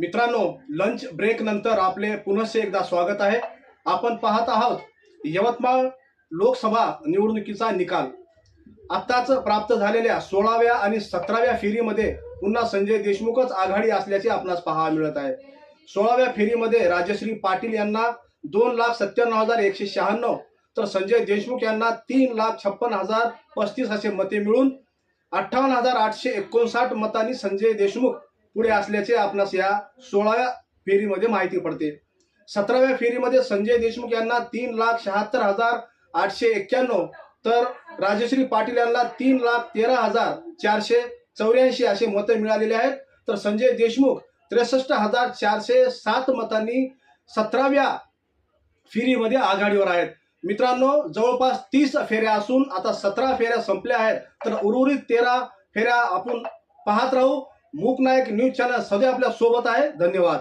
मित्रांनो lunch break नंतर आपले पुनश्च एकदा स्वागत आहे. आपण पाहत आहोत यवतमाळ लोकसभा निवडणुकीचा निकाल. आत्ताच प्राप्त झालेल्या सोळाव्या आणि सतराव्या फेरीमध्ये पुन्हा संजय देशमुखच आघाडी असल्याचे आपणास पाहायला मिळत आहे. सोळाव्या फेरीमध्ये राजश्री पाटील यांना दोन लाख सत्त्याण्णव हजार एकशे शहाण्णव तर संजय देशमुख यांना तीन लाख छप्पन हजार पस्तीस असे मते मिळून अठ्ठावन्न हजार आठशे एकोणसाठ मतांनी संजय देशमुख पुढे असल्याचे आपणास या सोळाव्या फेरीमध्ये माहिती पडते. सतराव्या फेरीमध्ये संजय देशमुख यांना तीन लाख शहात्तर हजार आठशे एक्क्याण्णव तर राजश्री पाटील यांना तीन लाख तेरा हजार चारशे चौऱ्याऐंशी असे मतं मिळालेले आहेत. तर संजय देशमुख त्रेसष्ट हजार चारशे सात मतांनी सतराव्या फेरीमध्ये आघाडीवर आहेत. मित्रांनो जवळपास तीस फेऱ्या असून आता सतरा फेऱ्या संपल्या आहेत. तर उर्वरित तेरा फेऱ्या आपण पाहत राहू. मूक नायक न्यूज चॅनल सध्या आपल्यासोबत आहे. धन्यवाद.